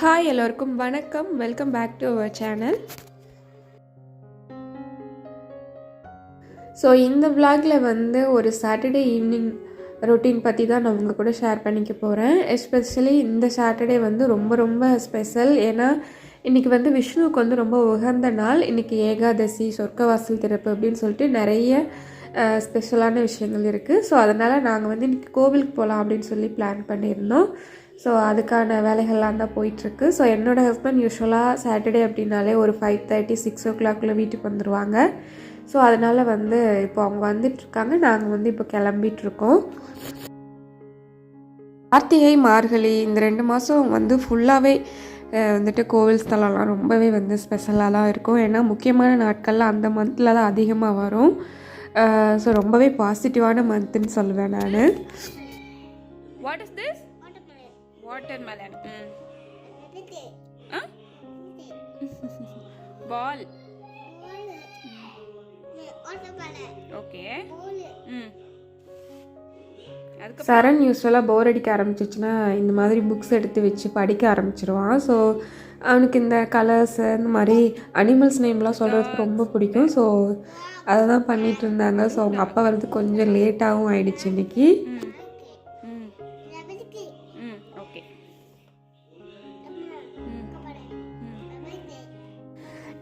Hi எல்லோருக்கும் வணக்கம். Welcome back to our channel so இந்த விளாகில் வந்து ஒரு சாட்டர்டே ஈவினிங் ரொட்டீன் பற்றி தான் நான் உங்கள் கூட ஷேர் பண்ணிக்க போகிறேன் எஸ்பெஷலி இந்த சாட்டர்டே வந்து ரொம்ப ரொம்ப ஸ்பெஷல் ஏன்னா இன்றைக்கி வந்து விஷ்ணுவுக்கு வந்து ரொம்ப உகந்த நாள். இன்றைக்கி ஏகாதசி சொர்க்கவாசல் திறப்பு அப்படின்னு சொல்லிட்டு நிறைய ஸ்பெஷலான விஷயங்கள் இருக்குது ஸோ அதனால் நாங்கள் வந்து இன்றைக்கி கோவிலுக்கு போகலாம் அப்படின்னு சொல்லி பிளான் பண்ணியிருந்தோம். ஸோ அதுக்கான வேலைகள்லாம் தான் போயிட்டுருக்கு. ஸோ என்னோட ஹஸ்பண்ட் யூஸ்வலாக சாட்டர்டே அப்படின்னாலே ஒரு ஃபைவ் தேர்ட்டி சிக்ஸ் ஓ கிளாக்குள்ளே வீட்டுக்கு வந்துடுவாங்க ஸோ அதனால் வந்து இப்போ அவங்க வந்துட்டுருக்காங்க. நாங்கள் வந்து இப்போ கிளம்பிட்டுருக்கோம். கார்த்திகை மார்கழி இந்த ரெண்டு மாதம் வந்து ஃபுல்லாகவே வந்துட்டு கோவில் ஸ்தலம்லாம் ரொம்பவே வந்து ஸ்பெஷலாக தான் இருக்கும். ஏன்னா முக்கியமான நாட்கள்லாம் அந்த மந்தில் தான் அதிகமாக வரும். ஸோ ரொம்பவே பாசிட்டிவான மந்த்துன்னு சொல்லுவேன் நான். What is this watermelon ball okay ம். சரண் யூஸ்வலாக போர் அடிக்க ஆரம்பிச்சிச்சுன்னா இந்த மாதிரி புக்ஸ் எடுத்து வச்சு படிக்க ஆரம்பிச்சிருவான். ஸோ அவனுக்கு இந்த கலர்ஸ் இந்த மாதிரி அனிமல்ஸ் நேம்லாம் சொல்கிறதுக்கு ரொம்ப பிடிக்கும். ஸோ அதை தான் பண்ணிட்டு இருந்தாங்க. ஸோ அவங்க அப்பா வரது கொஞ்சம் லேட்டாகவும் ஆயிடுச்சு இன்னைக்கு.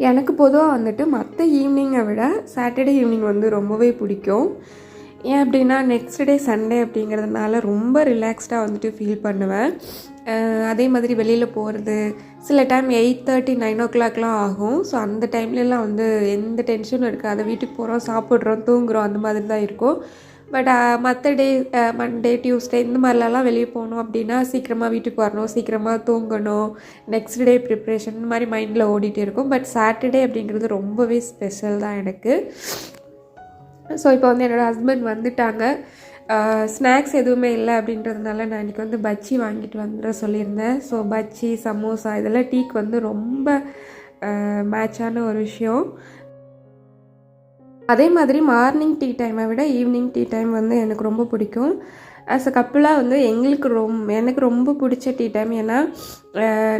எனக்கு பொதுவாக வந்துட்டு மற்ற ஈவினிங்கை விட சாட்டர்டே ஈவினிங் வந்து ரொம்பவே பிடிக்கும். ஏன் அப்படின்னா நெக்ஸ்ட் டே சண்டே அப்படிங்கிறதுனால ரொம்ப ரிலாக்ஸ்டாக வந்துட்டு ஃபீல் பண்ணுவேன். அதே மாதிரி வெளியில் போகிறது சில டைம் எயிட் தேர்ட்டி நைன் ஓ கிளாக்லாம் ஆகும். ஸோ அந்த டைம்லலாம் வந்து எந்த டென்ஷனும் இருக்காது. வீட்டுக்கு போகிறோம் சாப்பிட்றோம் தூங்குறோம் அந்த மாதிரி தான் இருக்கும். பட் மற்ற டே மண்டே டியூஸ்டே இந்த மாதிரிலலாம் வெளியே போகணும் அப்படின்னா சீக்கிரமாக வீட்டுக்கு வரணும் சீக்கிரமாக தூங்கணும். நெக்ஸ்ட் டே ப்ரிப்ரேஷன் இந்த மாதிரி மைண்டில் ஓடிட்டு இருக்கும். பட் சாட்டர்டே அப்படிங்கிறது ரொம்பவே ஸ்பெஷல் தான் எனக்கு. ஸோ இப்போ வந்து என்னோடய ஹஸ்பண்ட் வந்துட்டாங்க. Uh, ஸ்நாக்ஸ் எதுவுமே இல்லை அப்படின்றதுனால நான் இன்றைக்கி வந்து பஜ்ஜி வாங்கிட்டு வந்துட சொல்லியிருந்தேன். ஸோ பஜ்ஜி சமோசா இதெல்லாம் டீக்கு வந்து ரொம்ப uh, மேட்சான ஒரு விஷயம். அதே மாதிரி மார்னிங் டீ டைமை விட ஈவினிங் டீ டைம் வந்து எனக்கு ரொம்ப பிடிக்கும். ஆஸ் அ கப்புளாக வந்து எங்களுக்கு ரொம்ப எனக்கு ரொம்ப பிடிச்ச டீ டைம் ஏன்னா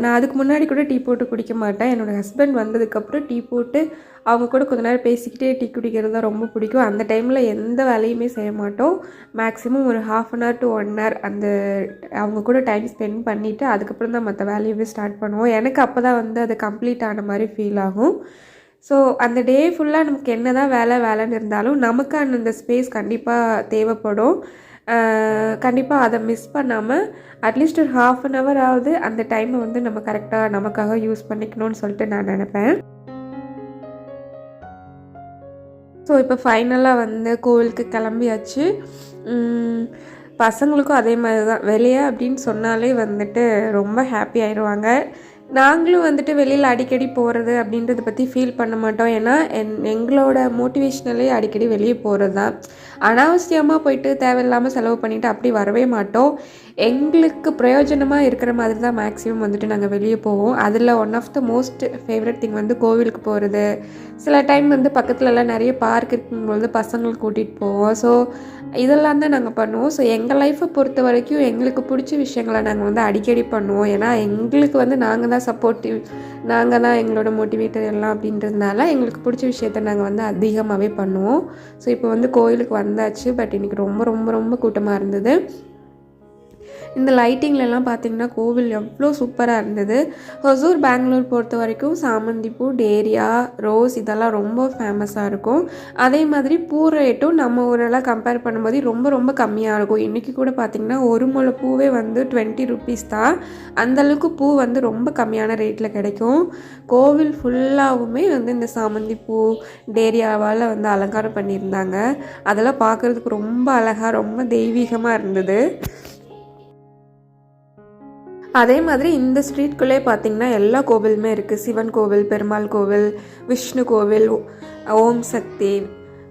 நான் அதுக்கு முன்னாடி கூட டீ போட்டு குடிக்க மாட்டேன். என்னோடய ஹஸ்பண்ட் வந்ததுக்கப்புறம் டீ போட்டு அவங்க கூட கொஞ்ச நேரம் பேசிக்கிட்டே டீ குடிக்கிறது தான் ரொம்ப பிடிக்கும். அந்த டைமில் எந்த வேலையுமே செய்ய மாட்டோம். மேக்ஸிமம் ஒரு half an hour to one hour அந்த அவங்க கூட டைம் ஸ்பெண்ட் பண்ணிவிட்டு அதுக்கப்புறம் தான் மற்ற வேலையவே ஸ்டார்ட் பண்ணுவோம். எனக்கு அப்போ தான் வந்து அது கம்ப்ளீட் ஆன மாதிரி ஃபீல் ஆகும். ஸோ அந்த டே ஃபுல்லாக நமக்கு என்ன தான் வேலை வேலைன்னு இருந்தாலும் நமக்கு அந்த ஸ்பேஸ் கண்டிப்பாக தேவைப்படும். கண்டிப்பாக அதை மிஸ் பண்ணாமல் அட்லீஸ்ட் ஒரு ஹாஃப் அன் ஹவர் ஆகுது அந்த டைமை வந்து நம்ம கரெக்டாக நமக்காக யூஸ் பண்ணிக்கணும்னு சொல்லிட்டு நான் நினைப்பேன். ஸோ இப்போ ஃபைனலாக வந்து கோவிலுக்கு கிளம்பியாச்சு. பசங்களுக்கும் அதே மாதிரி தான் வெளியே அப்படின்னு சொன்னாலே வந்துட்டு ரொம்ப ஹாப்பி ஆயிடுவாங்க நாங்களும் வந்துட்டு வெளியில் அடிக்கடி போகிறது அப்படின்றத பற்றி ஃபீல் பண்ண மாட்டோம். ஏன்னா என் எங்களோட மோட்டிவேஷ்னலே அடிக்கடி வெளியே போகிறது தான் அனாவசியமாக போயிட்டு தேவையில்லாமல் செலவு பண்ணிட்டு அப்படி வரவே மாட்டோம். எங்களுக்கு பிரயோஜனமாக இருக்கிற மாதிரி தான் மேக்ஸிமம் வந்துட்டு நாங்கள் வெளியே போவோம். அதில் one of the most favourite thing வந்து கோவிலுக்கு போகிறது சில டைம் வந்து பக்கத்துலலாம் நிறைய பார்க் இருக்கும்பொழுது பசங்களுக்கு கூட்டிகிட்டு போவோம். ஸோ இதெல்லாம் தான் நாங்கள் பண்ணுவோம். ஸோ எங்கள் லைஃப்பை பொறுத்த வரைக்கும் எங்களுக்கு பிடிச்ச விஷயங்களை நாங்கள் வந்து அடிக்கடி பண்ணுவோம். ஏன்னா எங்களுக்கு வந்து நாங்கள் தான் சப்போர்ட்டிவ் நாங்கள் தான் எங்களோட மோட்டிவேட்டர் எல்லாம் அப்படின்றதுனால எங்களுக்கு பிடிச்ச விஷயத்த நாங்கள் வந்து அதிகமாகவே பண்ணுவோம். ஸோ இப்போ வந்து கோயிலுக்கு வந்தாச்சு பட் இன்றைக்கி ரொம்ப ரொம்ப ரொம்ப கூட்டமாக இருந்தது. இந்த லைட்டிங்லலாம் பார்த்தீங்கன்னா கோவில் எவ்வளோ சூப்பராக இருந்தது. ஹொசூர் பெங்களூர் பொறுத்த வரைக்கும் சாமந்திப்பூ டேரியா ரோஸ் இதெல்லாம் ரொம்ப ஃபேமஸாக இருக்கும். அதே மாதிரி பூ ரேட்டும் நம்ம ஊரெல்லாம் கம்பேர் பண்ணும்போது ரொம்ப ரொம்ப கம்மியாக இருக்கும். இன்றைக்கி கூட பார்த்திங்கன்னா ஒரு முளை பூவே வந்து டுவெண்ட்டி ருபீஸ் தான். அந்தளவுக்கு பூ வந்து ரொம்ப கம்மியான ரேட்டில் கிடைக்கும். கோவில் ஃபுல்லாகவுமே வந்து இந்த சாமந்தி பூ டேரியாவால் வந்து அலங்காரம் பண்ணியிருந்தாங்க. அதெல்லாம் பார்க்குறதுக்கு ரொம்ப அழகாக ரொம்ப தெய்வீகமாக இருந்தது. அதே மாதிரி இந்த ஸ்ட்ரீட்குள்ளே பார்த்தீங்கன்னா எல்லா கோவிலுமே இருக்குது. சிவன் கோவில் பெருமாள் கோவில் விஷ்ணு கோவில் ஓம் சக்தி.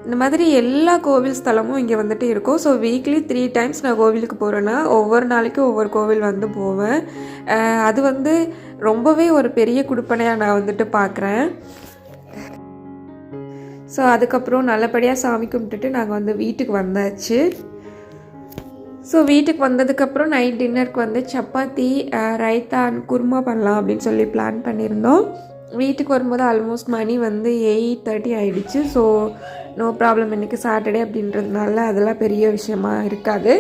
இந்த மாதிரி எல்லா கோவில் ஸ்தலமும் இங்கே வந்துட்டு இருக்கும். ஸோ வீக்லி த்ரீ டைம்ஸ் நான் கோவிலுக்கு போகிறேன்னா ஒவ்வொரு நாளைக்கும் ஒவ்வொரு கோவில் வந்து போவேன். அது வந்து ரொம்பவே ஒரு பெரிய குடுப்பனையாக நான் வந்துட்டு பார்க்குறேன். ஸோ அதுக்கப்புறம் நல்லபடியாக சாமி கும்பிட்டுட்டு நாங்கள் வந்து வீட்டுக்கு வந்தாச்சு. ஸோ வீட்டுக்கு வந்ததுக்கப்புறம் நைட் டின்னருக்கு வந்து சப்பாத்தி ரைத்தா குருமா பண்ணலாம் அப்படின்னு சொல்லி பிளான் பண்ணியிருந்தோம். வீட்டுக்கு வரும்போது ஆல்மோஸ்ட் மணி வந்து எயிட் தேர்ட்டி ஆகிடுச்சு ஸோ நோ ப்ராப்ளம் இன்றைக்கி சாட்டர்டே அப்படின்றதுனால அதெல்லாம் பெரிய விஷயமா இருக்காது.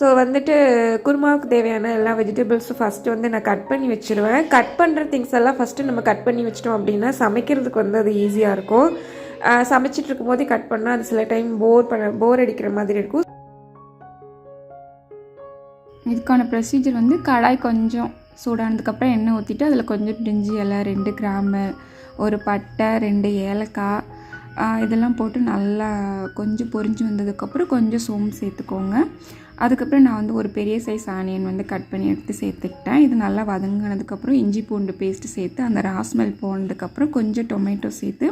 ஸோ வந்துட்டு குருமாவுக்கு தேவையான எல்லா வெஜிடபிள்ஸும் ஃபஸ்ட்டு வந்து நான் கட் பண்ணி வச்சுருவேன். கட் பண்ணுற திங்ஸ் எல்லாம் ஃபஸ்ட்டு நம்ம கட் பண்ணி வச்சிட்டோம் அப்படின்னா சமைக்கிறதுக்கு வந்து அது ஈஸியாக இருக்கும். அஹ், சமைச்சிட்டு இருக்கும்போதே கட் பண்ணால் அது சில டைம் போர் பண்ண போர் அடிக்கிற மாதிரி இருக்கும். இதுக்கான ப்ரொசீஜர் வந்து கடாய் கொஞ்சம் சூடானதுக்கப்புறம் எண்ணெய் ஊற்றிட்டு அதில் கொஞ்சம் பிரிஞ்சி இலை ரெண்டு கிராம்பு ஒரு பட்டை ரெண்டு ஏலக்காய் இதெல்லாம் போட்டு நல்லா கொஞ்சம் பொரிஞ்சு வந்ததுக்கப்புறம் கொஞ்சம் சோம்பு சேர்த்துக்கோங்க. அதுக்கப்புறம் நான் வந்து ஒரு பெரிய சைஸ் ஆனியன் வந்து கட் பண்ணி எடுத்து சேர்த்துக்கிட்டேன். இது நல்லா வதங்கினதுக்கப்புறம் இஞ்சி பூண்டு பேஸ்ட்டு சேர்த்து அந்த ராஸ்மெல் போனதுக்கப்புறம் கொஞ்சம் டொமேட்டோ சேர்த்து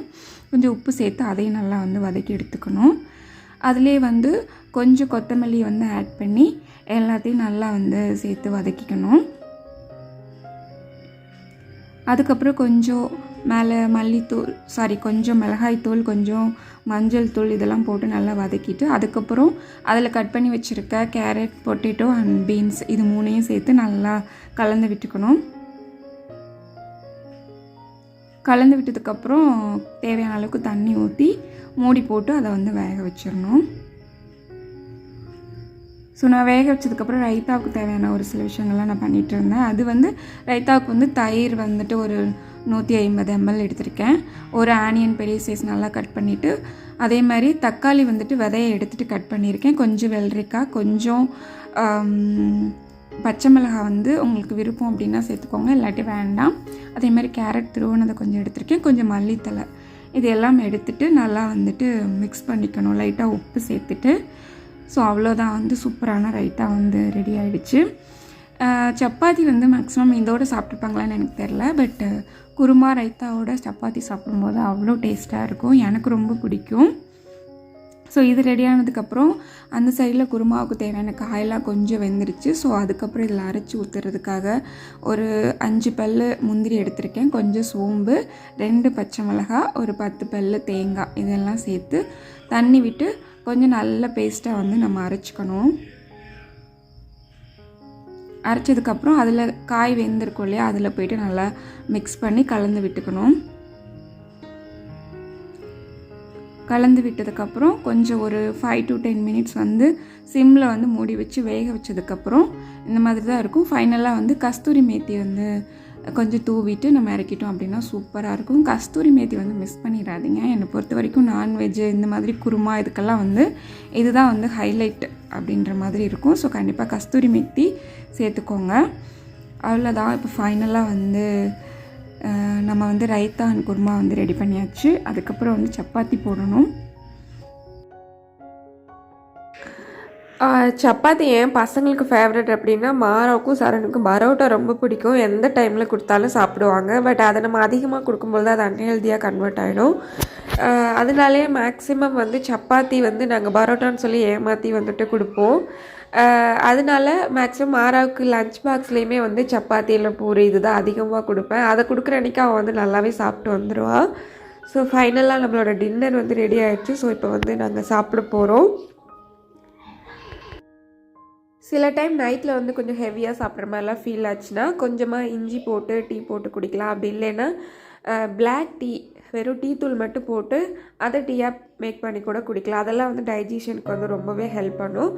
கொஞ்சம் உப்பு சேர்த்து அதையும் நல்லா வந்து வதக்கி எடுத்துக்கணும். அதிலே வந்து கொஞ்சம் கொத்தமல்லி வந்து ஆட் பண்ணி எல்லாத்தையும் நல்லா வந்து சேர்த்து வதக்கிக்கணும். அதுக்கப்புறம் கொஞ்சம் மேலே மல்லித்தூள் சாரி கொஞ்சம் மிளகாய்த்தூள் கொஞ்சம் மஞ்சள் தூள் இதெல்லாம் போட்டு நல்லா வதக்கிட்டு அதுக்கப்புறம் அதில் கட் பண்ணி வச்சுருக்க கேரட் பொட்டேட்டோ அண்ட் பீன்ஸ் இது மூணையும் சேர்த்து நல்லா கலந்து விட்டுக்கணும். கலந்து விட்டதுக்கப்புறம் தேவையான அளவுக்கு தண்ணி ஊற்றி மூடி போட்டு அதை வந்து வேக வச்சிடணும். ஸோ நான் வேக வச்சதுக்கப்புறம் ரைத்தாவுக்கு தேவையான ஒரு சில விஷயங்கள்லாம் நான் பண்ணிகிட்டு இருந்தேன் அது வந்து ரைத்தாவுக்கு வந்து தயிர் வந்துட்டு ஒரு நூற்றி ஐம்பது எம்எல் எடுத்திருக்கேன். ஒரு ஆனியன் பெரிய சைஸ் நல்லா கட் பண்ணிவிட்டு அதே மாதிரி தக்காளி வந்துட்டு விதையை எடுத்துகிட்டு கட் பண்ணியிருக்கேன். கொஞ்சம் வெள்ளரிக்காய் கொஞ்சம் பச்சை மிளகாய் வந்து உங்களுக்கு விருப்பம் அப்படின்னா சேர்த்துக்கோங்க. இல்லாட்டி வேண்டாம். அதே மாதிரி கேரட் துருவனதை கொஞ்சம் எடுத்திருக்கேன். கொஞ்சம் மல்லித்தலை இது எல்லாம் எடுத்துட்டு நல்லா வந்துட்டு மிக்ஸ் பண்ணிக்கணும். லைட்டாக உப்பு சேர்த்துட்டு ஸோ அவ்வளோதான் வந்து சூப்பரான ரைத்தா வந்து ரெடி ஆகிடுச்சு சப்பாத்தி வந்து மேக்ஸிமம் இதோடு சாப்பிட்ருப்பாங்களான்னு எனக்கு தெரில பட் குருமா ரைத்தாவோட சப்பாத்தி சாப்பிடும்போது அவ்வளோ டேஸ்ட்டாக இருக்கும். எனக்கு ரொம்ப பிடிக்கும். ஸோ இது ரெடியானதுக்கப்புறம் அந்த சைடில் குருமாவுக்கு தேவையான காயெல்லாம் கொஞ்சம் வெந்துருச்சு. ஸோ அதுக்கப்புறம் இதில் அரைச்சி ஊற்றுறதுக்காக ஒரு அஞ்சு பல் முந்திரி எடுத்திருக்கேன். கொஞ்சம் சோம்பு ரெண்டு பச்சை மிளகாய் ஒரு பத்து பல் தேங்காய் இதெல்லாம் சேர்த்து தண்ணி விட்டு கொஞ்சம் நல்ல பேஸ்ட்டாக வந்து நம்ம அரைச்சிக்கணும். அரைச்சதுக்கப்புறம் அதில் காய் வெந்திருக்கும் இல்லையா அதில் போயிட்டு நல்லா மிக்ஸ் பண்ணி கலந்து விட்டுக்கணும். கலந்து விட்டதுக்கப்புறம் கொஞ்சம் ஒரு ஃபைவ் டு டென் மினிட்ஸ் வந்து சிம்மில் வந்து மூடி வச்சு வேக வச்சதுக்கப்புறம் இந்த மாதிரி தான் இருக்கும் ஃபைனலாக வந்து கஸ்தூரி மேத்தி வந்து கொஞ்சம் தூவிட்டு நம்ம இறக்கிட்டோம் அப்படின்னா சூப்பராக இருக்கும். கஸ்தூரி மேத்தி வந்து மிஸ் பண்ணிடாதீங்க. என்னை பொறுத்த வரைக்கும் நான்வெஜ்ஜு இந்த மாதிரி குருமா இதுக்கெல்லாம் வந்து இதுதான் வந்து ஹைலைட் அப்படின்ற மாதிரி இருக்கும். ஸோ கண்டிப்பாக கஸ்தூரி மேத்தி சேர்த்துக்கோங்க. அவ்வளோதான் இப்போ ஃபைனலாக வந்து நம்ம வந்து ரைத்தா அண்ட் குருமா வந்து ரெடி பண்ணியாச்சு. அதுக்கப்புறம் வந்து சப்பாத்தி போடணும். சப்பாத்தி ஏன் பசங்களுக்கு ஃபேவரட் அப்படின்னா மாராவுக்கும் சரணுக்கும் பரோட்டா ரொம்ப பிடிக்கும். எந்த டைமில் கொடுத்தாலும் சாப்பிடுவாங்க. பட் அதை நம்ம அதிகமாக கொடுக்கும்போது அது அன்ஹெல்தியாக கன்வெர்ட் ஆகிடும் அதனாலே மேக்ஸிமம் வந்து சப்பாத்தி வந்து நாங்கள் பரோட்டான்னு சொல்லி ஏமாற்றி வந்துட்டு கொடுப்போம். அதனால மேக்ஸிமம் மாராவுக்கு லஞ்ச் பாக்ஸ்லேயுமே வந்து சப்பாத்தி இல்லை பூரி இதுதான் அதிகமாக கொடுப்பேன். அதை கொடுக்குற அன்றைக்கி அவன் வந்து நல்லாவே சாப்பிட்டு வந்துடுவாள் ஸோ ஃபைனலாக நம்மளோட டின்னர் வந்து ரெடி ஆகிடுச்சு ஸோ இப்போ வந்து நாங்கள் சாப்பிட போகிறோம் சில டைம் நைட்டில் வந்து கொஞ்சம் ஹெவியாக சாப்பிட்ற மாதிரிலாம் ஃபீல் ஆச்சுன்னா கொஞ்சமாக இஞ்சி போட்டு டீ போட்டு குடிக்கலாம். அப்படி இல்லைன்னா பிளாக் டீ வெறும் டீ தூள் மட்டும் போட்டு அதை டீயாக மேக் பண்ணி கூட குடிக்கலாம். அதெல்லாம் வந்து டைஜஷனுக்கு வந்து ரொம்பவே ஹெல்ப் பண்ணும்.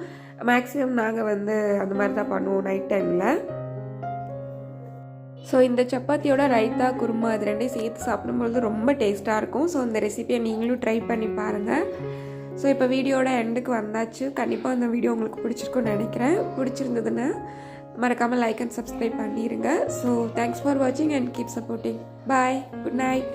மேக்ஸிமம் நாங்கள் வந்து அந்த மாதிரி தான் பண்ணுவோம் நைட் டைமில் ஸோ இந்த சப்பாத்தியோட ரைத்தா குருமா இது ரெண்டையும் சேர்த்து சாப்பிடும்பொழுது ரொம்ப டேஸ்ட்டாக இருக்கும். ஸோ இந்த ரெசிபியை நீங்களும் ட்ரை பண்ணி பாருங்கள் ஸோ இப்போ வீடியோட எண்டுக்கு வந்தாச்சு. கண்டிப்பாக இந்த வீடியோ உங்களுக்கு பிடிச்சிருக்கும்னு நினைக்கிறேன். பிடிச்சிருந்ததுன்னா மறக்காமல் லைக் அண்ட் சப்ஸ்கிரைப் பண்ணிடுங்க ஸோ தேங்க்ஸ் ஃபார் வாட்சிங் and keep supporting bye good night